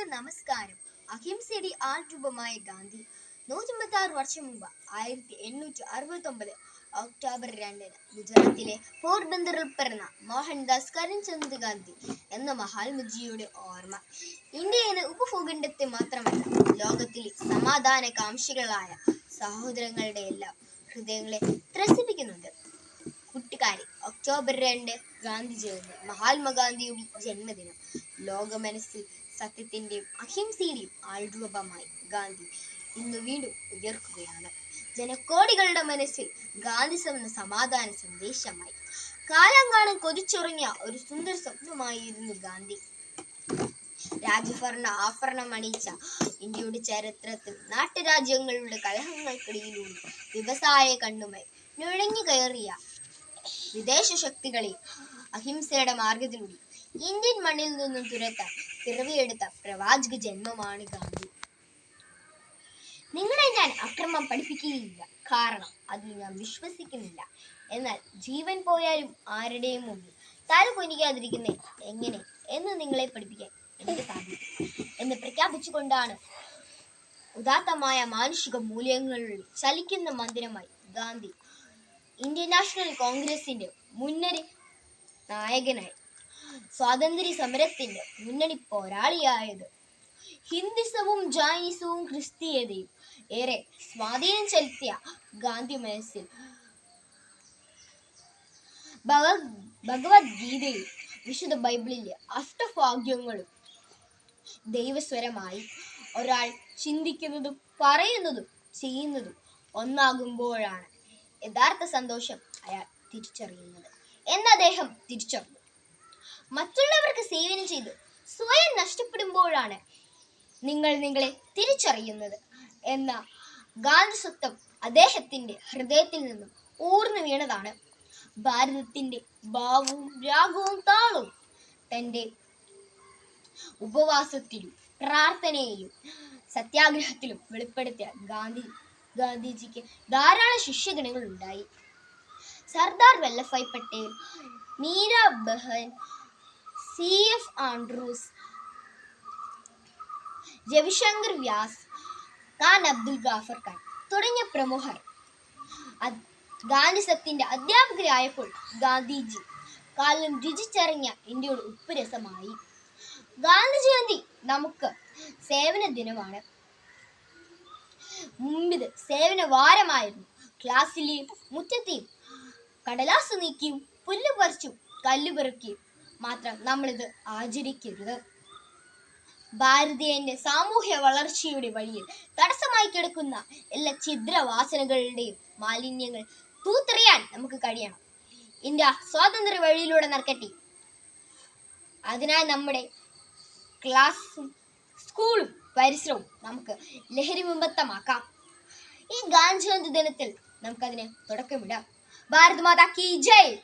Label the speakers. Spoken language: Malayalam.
Speaker 1: എല്ലാവർക്കും നമസ്കാരം. അഹിംസയുടെ ആൾരൂപമായ ഗാന്ധി നൂറ്റമ്പത്തി ആറ് വർഷം മുമ്പ് ആയിരത്തി എണ്ണൂറ്റി അറുപത്തി ഒമ്പത് ഒക്ടോബർ രണ്ടിന് ഗുജറാത്തിലെ പോർബന്ദറിൽ പിറന്ന മോഹൻദാസ് കരംചന്ദ് ഗാന്ധി എന്ന മഹാത്മജിയുടെ ഓർമ്മ. ഇന്ത്യ ഉപഭൂഖണ്ഡത്തെ മാത്രമല്ല ലോകത്തിലെ സമാധാന കാംക്ഷികളായ സഹോദരങ്ങളുടെ എല്ലാം ഹൃദയങ്ങളെ ത്രസിപ്പിക്കുന്നുണ്ട്. കുട്ടിക്കാരി ഒക്ടോബർ രണ്ട് ഗാന്ധി ജയന്തി മഹാത്മാഗാന്ധിയുടെ ജന്മദിനം. ലോക മനസ്സിൽ സത്യത്തിന്റെയും അഹിംസയുടെയും ആൾരൂപമായി ഗാന്ധി ഇന്ന് വീണ്ടും ഉയർക്കുകയാണ്. ജനക്കോടികളുടെ മനസ്സിൽ ഗാന്ധി എന്ന സമാധാന സന്ദേശമായി. കാലം കാലങ്കാലം കൊതിച്ചുറങ്ങിയ ഒരു സുന്ദര സ്വപ്നമായിരുന്നു ഗാന്ധി. രാജഭരണ ആഭരണം അണിയിച്ച ഇന്ത്യയുടെ ചരിത്രത്തിൽ നാട്ടുരാജ്യങ്ങളുടെ കലഹങ്ങൾക്കിടയിലൂടെ വ്യവസായ കണ്ണുമായി നുഴഞ്ഞു കയറിയ വിദേശ ശക്തികളെ അഹിംസയുടെ മാർഗത്തിലൂടെ ഇന്ത്യൻ മണ്ണിൽ നിന്നും തുരത്താൻ പിറവിയെടുത്ത പ്രവാചക ജന്മമാണ് ഗാന്ധി. നിങ്ങളെ ഞാൻ അക്രമം പഠിപ്പിക്കുകയില്ല. കാരണം അതിൽ ഞാൻ വിശ്വസിക്കുന്നില്ല. എന്നാൽ ജീവൻ പോയാലും ആരുടെയും മുമ്പിൽ തല കുനിക്കാതിരിക്കുന്നേ എങ്ങനെ എന്ന് നിങ്ങളെ പഠിപ്പിക്കാൻ എനിക്ക് സാധിക്കും എന്ന് പ്രഖ്യാപിച്ചുകൊണ്ടാണ് ഉദാത്തമായ മാനുഷിക മൂല്യങ്ങളിൽ ചലിക്കുന്ന മന്ദിരമായി ഗാന്ധി ഇന്ത്യൻ നാഷണൽ കോൺഗ്രസിന്റെ മുന്നണി നായകനായി സ്വാതന്ത്ര്യ സമരത്തിന്റെ മുന്നണി പോരാളിയായത്. ഹിന്ദുസവും ജൈനിസവും ക്രിസ്തീയതയും ഏറെ സ്വാധീനം ചെലുത്തിയ ഗാന്ധി മനസ്സിൽ ഭഗ- ഭഗവത്ഗീതയും വിശുദ്ധ ബൈബിളിലെ അഷ്ടഭാഗ്യങ്ങളും ദൈവസ്വരമായി ഒരാൾ ചിന്തിക്കുന്നതും പറയുന്നതും ചെയ്യുന്നതും ഒന്നാകുമ്പോഴാണ് യഥാർത്ഥ സന്തോഷം അയാൾ തിരിച്ചറിയുന്നത്. എന്ന് അദ്ദേഹം തിരിച്ചറിഞ്ഞു. മറ്റുള്ളവർക്ക് സേവനം ചെയ്ത് സ്വയം നഷ്ടപ്പെടുമ്പോഴാണ് നിങ്ങൾ നിങ്ങളെ തിരിച്ചറിയുന്നത് എന്ന ഗാന്ധി സ്വത്വം അദ്ദേഹത്തിന്റെ ഹൃദയത്തിൽ നിന്നും ഊർന്നു വീണതാണ്. ഭാരതത്തിന്റെ ഭാവവും രാഗവും താളവും തന്റെ ഉപവാസത്തിലും പ്രാർത്ഥനയിലും സത്യാഗ്രഹത്തിലും വെളിപ്പെടുത്തിയ ഗാന്ധി ഗാന്ധിജിക്ക് ധാരാളം ശിഷ്യഗണങ്ങൾ ഉണ്ടായി Sardar Vallabhbhai Patel Meera Behn C F Andrews Ravishankar Vyas Khan Abdul Ghaffar Khan തുടങ്ങിയ പ്രമുഖർ. ഗാന്ധി ഗാന്ധിസത്തിന്റെ അധ്യാപകരായപ്പോൾ ഗാന്ധിജി കാലം രുചിച്ചറിഞ്ഞ ഇന്ത്യയുടെ ഉപ്പുരസമായി. ഗാന്ധി ജയന്തി നമുക്ക് സേവന ദിനമാണ്. മുമ്പിത് സേവന വാരമായിരുന്നു ക്ലാസ്സിലെയും മുറ്റത്തെയും കടലാസ് നീക്കിയും പുല്ല് പറിച്ചും കല്ല് മാത്രം നമ്മളിത് ആചരിക്കരുത്. ഭാരതീയന്റെ സാമൂഹ്യ വളർച്ചയുടെ വഴിയിൽ തടസ്സമായി കിടക്കുന്ന എല്ലാ ഛിദ്രവാസനകളുടെയും മാലിന്യങ്ങൾ തൂത്തെറിയാൻ നമുക്ക് കഴിയണം. ഇന്ത്യ സ്വാതന്ത്ര്യ വഴിയിലൂടെ നടക്കട്ടെ. അതിനാൽ നമ്മുടെ ക്ലാസ്സും സ്കൂളും പരിസരവും നമുക്ക് ലഹരി വിമുക്തമാക്കാം ഈ ഗാന്ധി ദിനത്തിൽ നമുക്കതിന് തുടക്കമിടാം. ഭാരത് മാതാ കി ജയ്.